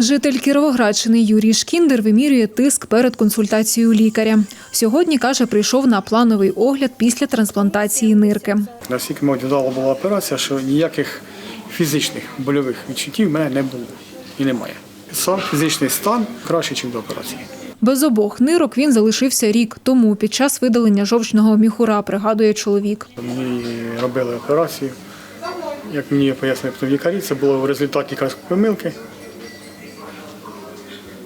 Житель Кіровоградщини Юрій Шкіндер вимірює тиск перед консультацією лікаря. Сьогодні, каже, прийшов на плановий огляд після трансплантації нирки. Наскільки мені вдала була операція, що ніяких фізичних больових відчуттів в мене не було і немає. Сам фізичний стан краще, ніж до операції. Без обох нирок він залишився рік тому під час видалення жовчного міхура, пригадує чоловік. Мені робили операцію. Як мені пояснили лікарі, це було в результаті помилки.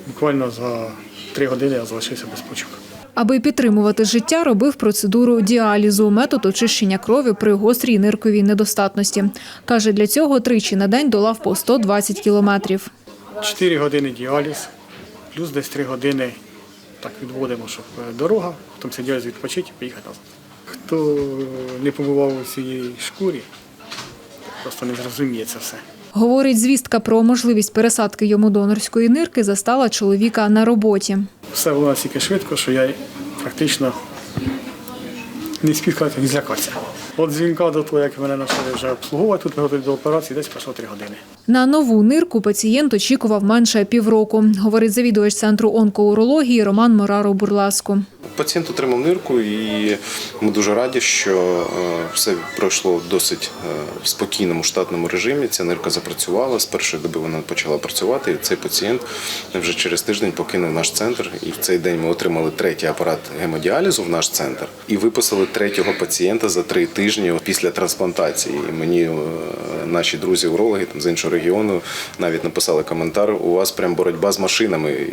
Буквально за три години я залишився без почок. Аби підтримувати життя, робив процедуру діалізу, метод очищення крові при гострій нирковій недостатності. Каже, для цього тричі на день долав по 120 кілометрів. Чотири години діаліз, плюс десь три години так відводимо, щоб е, дорога, потім цей діаліз відпочити і поїхати назад. Хто не побував у цій шкурі, просто не зрозуміє це все. Говорить, звістка про можливість пересадки йому донорської нирки застала чоловіка на роботі. Все було настільки швидко, що я практично не спів не злякався. От дзвінка до того, як мене почали вже обслуговувати, тут виготовити до операції, десь пройшло три години. На нову нирку пацієнт очікував менше півроку, говорить завідувач центру онкоурології Роман Мораро Бурласку. Пацієнт отримав нирку, і ми дуже раді, що е, все пройшло в досить е, в спокійному штатному режимі. Ця нирка запрацювала. З першої доби вона почала працювати. І цей пацієнт вже через тиждень покинув наш центр. І в цей день ми отримали третій апарат гемодіалізу в наш центр і виписали третього пацієнта за три тижні після трансплантації. І мені е, наші друзі-урологи там з іншого регіону навіть написали коментар. У вас прям боротьба з машинами.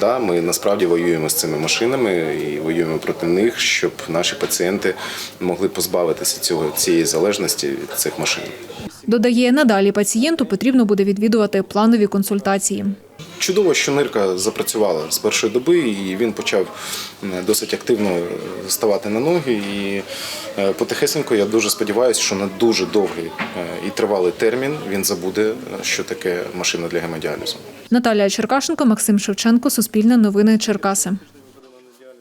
Да, ми насправді воюємо з цими машинами і воюємо проти них, щоб наші пацієнти могли позбавитися цього цієї залежності від цих машин. Додає, надалі пацієнту потрібно буде відвідувати планові консультації. Чудово, що нирка запрацювала з першої доби, і він почав досить активно е, ставати на ноги. І е, потихесенько я дуже сподіваюся, що на дуже довгий е, і тривалий термін він забуде, що таке машина для гемодіалізу. Наталія Черкашенко, Максим Шевченко, Суспільне новини Черкаси.